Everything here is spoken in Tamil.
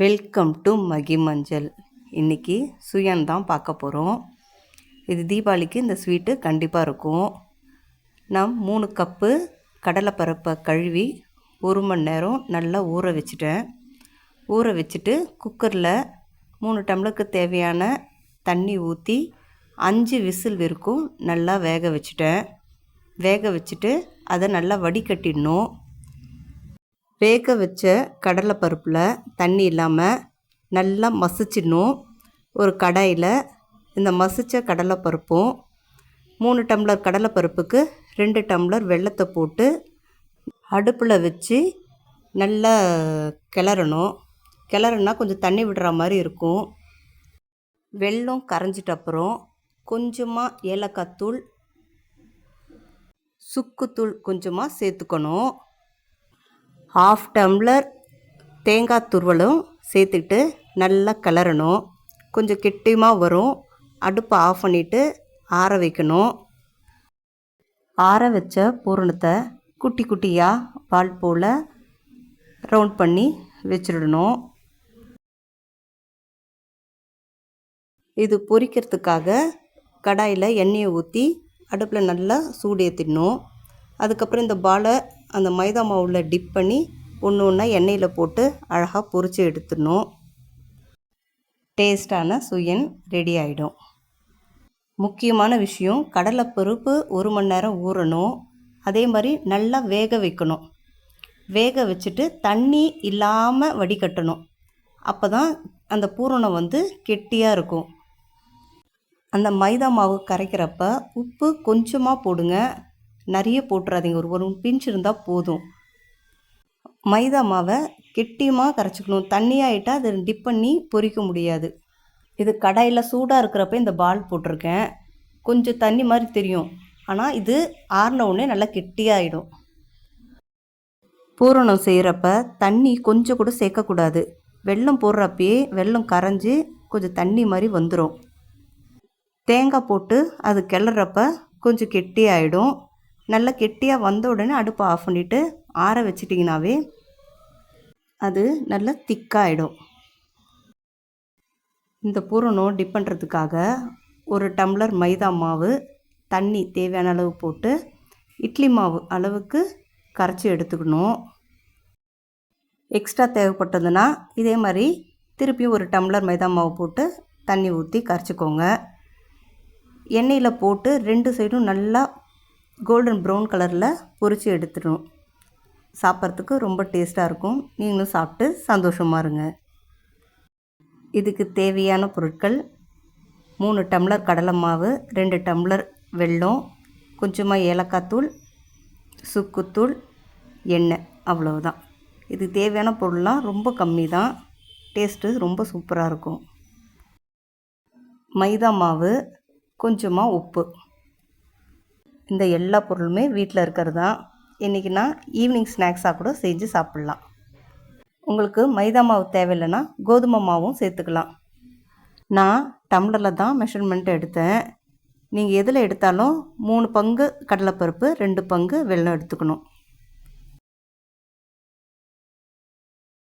வெல்கம் டு மகி மஞ்சள் இன்றைக்கி சுயன் தான் பார்க்க போகிறோம் இது தீபாவளிக்கு இந்த ஸ்வீட்டு கண்டிப்பாக இருக்கும். நான் மூணு கப்பு கடலைப்பருப்பை கழுவி ஒரு மணி நேரம் நல்லா ஊற வச்சுட்டேன். ஊற வச்சுட்டு குக்கரில் மூணு டம்ளருக்கு தேவையான தண்ணி ஊற்றி அஞ்சு விசில் வரைக்கும் நல்லா வேக வச்சுட்டேன். வேக வச்சுட்டு அதை நல்லா வடிகட்டிடணும். வேக வச்ச கடலைப்பருப்பில் தண்ணி இல்லாமல் நல்லா மசிச்சிடணும். ஒரு கடாயில் இந்த மசித்த கடலைப்பருப்பும் மூணு டம்ளர் கடலைப்பருப்புக்கு ரெண்டு டம்ளர் வெள்ளத்தை போட்டு அடுப்பில் வச்சு நல்லா கிளறணும். கிளறுனா கொஞ்சம் தண்ணி விடுற மாதிரி இருக்கும். வெல்லம் கரைஞ்சிட்ட அப்புறம் கொஞ்சமாக ஏலக்காய் தூள் சுக்குத்தூள் கொஞ்சமாக சேர்த்துக்கணும். ஹாஃப் டம்ளர் தேங்காய் துருவலும் சேர்த்துட்டு நல்லா கிளறணும். கொஞ்சம் கெட்டியமாக வரும். அடுப்பை ஆஃப் பண்ணிவிட்டு ஆற வைக்கணும். ஆற வச்ச பூரணத்தை குட்டி குட்டியாக பால் போல் ரவுண்ட் பண்ணி வச்சிடணும். இது பொரிக்கிறதுக்காக கடாயில் எண்ணெயை ஊற்றி அடுப்பில் நல்லா சூடு ஏற்றிடணும் அதுக்கப்புறம் இந்த பாலை அந்த மைதா மாவில் டிப் பண்ணி ஒன்று ஒன்றா எண்ணெயில் போட்டு அழகாக பொரித்து எடுத்துடணும். டேஸ்டான சுயன் ரெடி ஆகிடும் முக்கியமான விஷயம் கடலைப்பருப்பு ஒரு மணி நேரம் ஊறணும். அதே மாதிரி நல்லா வேக வைக்கணும். வேக வச்சுட்டு தண்ணி இல்லாமல் வடிகட்டணும். அப்போ தான் அந்த பூரணம் வந்து கெட்டியாக இருக்கும். அந்த மைதா மாவு கரைக்கிறப்ப உப்பு கொஞ்சமாக போடுங்க. நிறைய போட்டுறாதீங்க ஒரு ஒரு பிஞ்ச் இருந்தால் போதும். மைதா மாவை கெட்டியமாக கரைச்சிக்கணும். தண்ணியாகிட்டால் அதை டிப் பண்ணி பொரிக்க முடியாது. இது கடாயில் சூடாக இருக்கிறப்ப இந்த பால் போட்டிருக்கேன். கொஞ்சம் தண்ணி மாதிரி தெரியும். ஆனால் இது ஆறின உடனே நல்லா கெட்டியாகிடும் பூரணம் செய்கிறப்ப தண்ணி கொஞ்சம் கூட சேர்க்கக்கூடாது. வெல்லம் போடுறப்பயே வெல்லம் கரைஞ்சி கொஞ்சம் தண்ணி மாதிரி வந்துடும் தேங்காய் போட்டு அது கிளறப்ப கொஞ்சம் கெட்டியாகிடும் நல்லா கெட்டியாக வந்த உடனே அடுப்பை ஆஃப் பண்ணிவிட்டு ஆற வச்சிட்டிங்கனாவே அது நல்லா திக்காகிடும் இந்த பூரணம் டிப் பண்ணுறதுக்காக ஒரு டம்ளர் மைதா மாவு தண்ணி தேவையான அளவு போட்டு இட்லி மாவு அளவுக்கு கரைச்சி எடுத்துக்கணும். எக்ஸ்ட்ரா தேவைப்பட்டதுன்னா இதே மாதிரி திருப்பியும் ஒரு டம்ளர் மைதா மாவு போட்டு தண்ணி ஊற்றி கரைச்சிக்கோங்க. எண்ணெயில் போட்டு ரெண்டு சைடும் நல்லா கோல்டன் ப்ரௌன் கலரில் பொரித்து எடுத்துடும் சாப்பிட்றதுக்கு ரொம்ப டேஸ்ட்டாக இருக்கும். நீங்களும் சாப்பிட்டு சந்தோஷமாக இருங்க. இதுக்கு தேவையான பொருட்கள் மூணு டம்ளர் கடலை மாவு ரெண்டு டம்ளர் வெல்லம் கொஞ்சமாக ஏலக்காய் தூள் சுக்குத்தூள் எண்ணெய் அவ்வளவுதான். இது தேவையான பொருள்லாம் ரொம்ப கம்மி தான் டேஸ்ட்டு ரொம்ப சூப்பராக இருக்கும். மைதா மாவு கொஞ்சமாக உப்பு. இந்த எல்லா பொருளுமே வீட்டில் இருக்கிறது? தான் இன்றைக்கி நான் ஈவினிங் ஸ்நாக்ஸாக கூட செஞ்சு சாப்பிட்லாம். உங்களுக்கு மைதா மாவு தேவையில்லைன்னா கோதுமை மாவும் சேர்த்துக்கலாம். நான் டம்ளரில் தான் மெஷர்மெண்ட் எடுத்தேன். நீங்கள் எதில் எடுத்தாலும் மூணு பங்கு கடலைப்பருப்பு ரெண்டு பங்கு வெல்லம் எடுத்துக்கணும்.